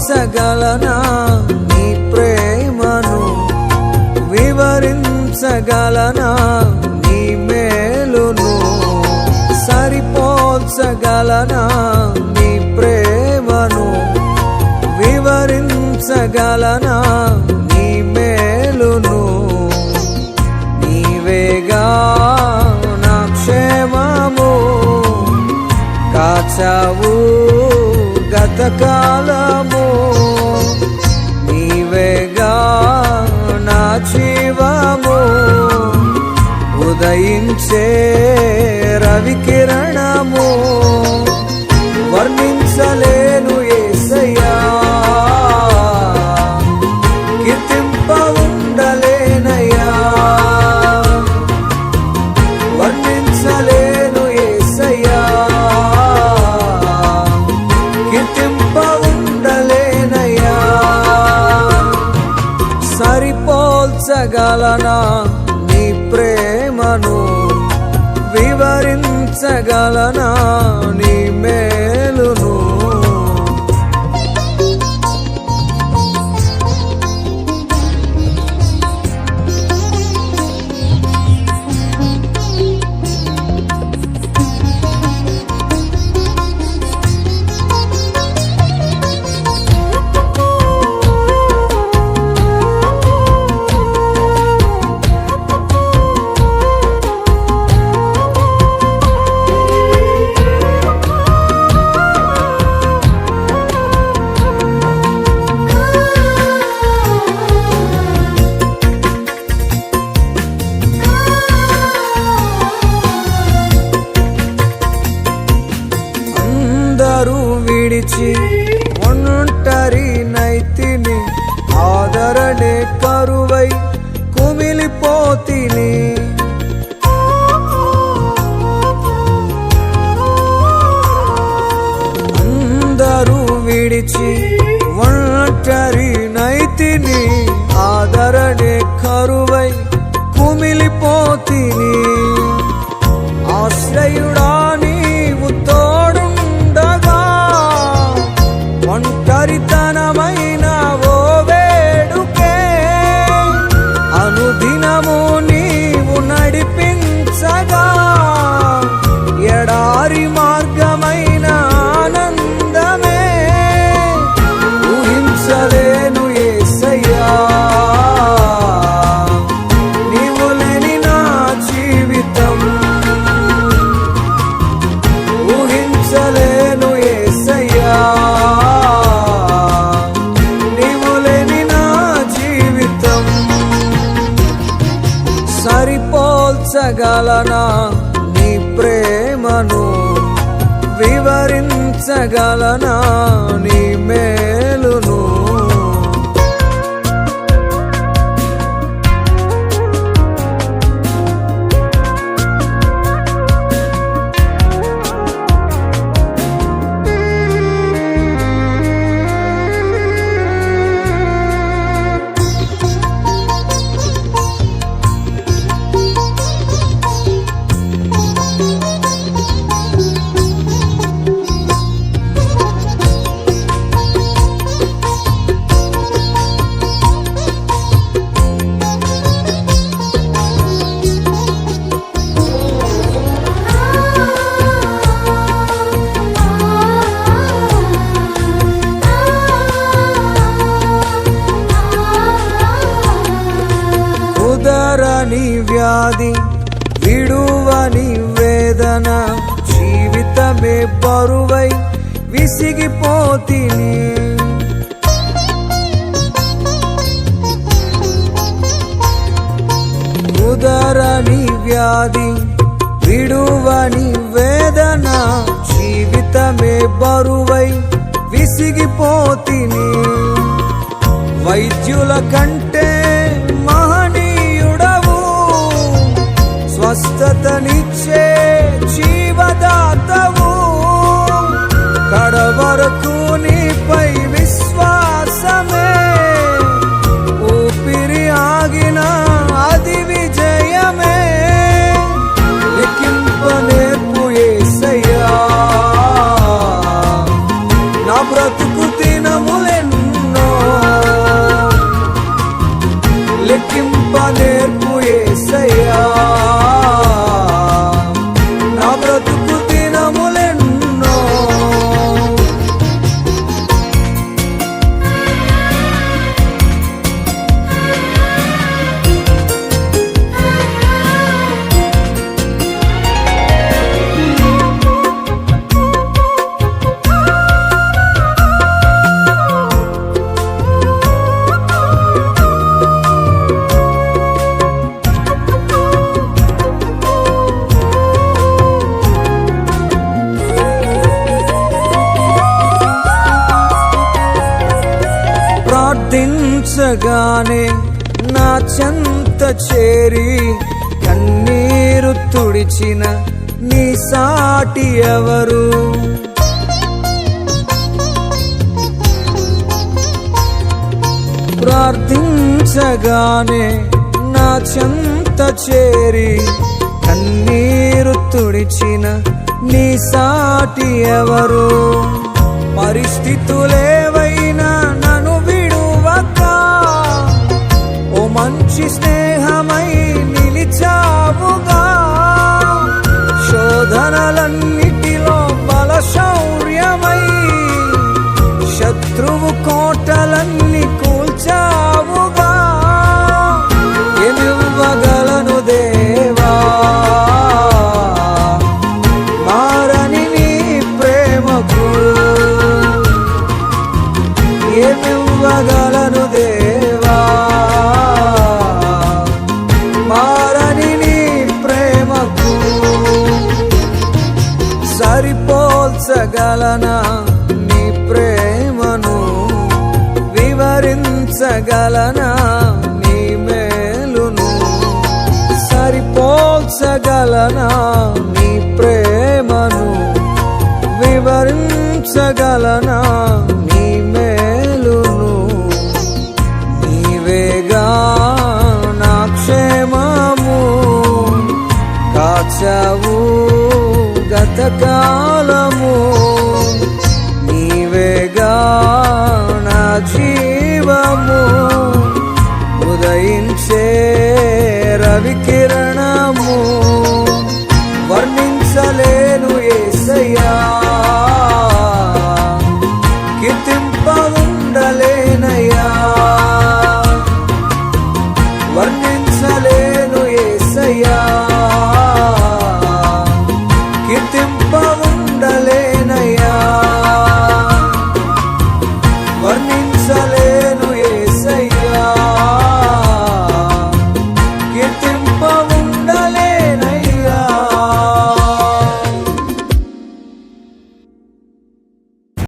వివరించగలనా? నీ ప్రేమను వివరించగలనా? నీ మేలును సరిపోల్చగలనా? నీ ప్రేమను వివరించగలనా? నీ మేలును నీవేగా నా క్షేమము కాచావు గతకాలము ఉదయించే రవికిరణము వర్ణించలేను ఏసయ్యా. కీర్తింప ఉండలేనయ్యా. వర్ణించలేను ఏసయ్యా. కీర్తింప ఉండలేనయ్యా. సరిపోల్చగలనా? వివరించగలనా నీ నిలిచి ఒంటరి నైతిని ఆదరణే కరువై కుమిలిపోతిని. ఆశ్రయుడా నీవు తోడుండగా ఒంటరితనమైన వివరించగలనా నీ కుదరని వ్యాధి విడువని వేదన. జీవితమే బరువై విసిగిపోతిని. ఉదరని వ్యాధి విడువని వేదన. జీవితమే బరువై విసిగిపోతిని. వైద్యుల కంటే స్వస్థతనిచ్చే జీవదాతవు. కడవరకు చూసగానే నా చెంత చేరి కన్నీరు తుడిచిన నీ సాటి ఎవరు? ప్రార్థించగానే నా చెంత చేరి కన్నీరు తుడిచిన నీ సాటి ఎవరు? పరిస్థితులే pusiste వివరించగలనా? నీ ప్రేమను వివరించగలనా? నీ మేలును సరిపోల్చగలనా? నీ ప్రేమను వివరించగలనా? గతకాలము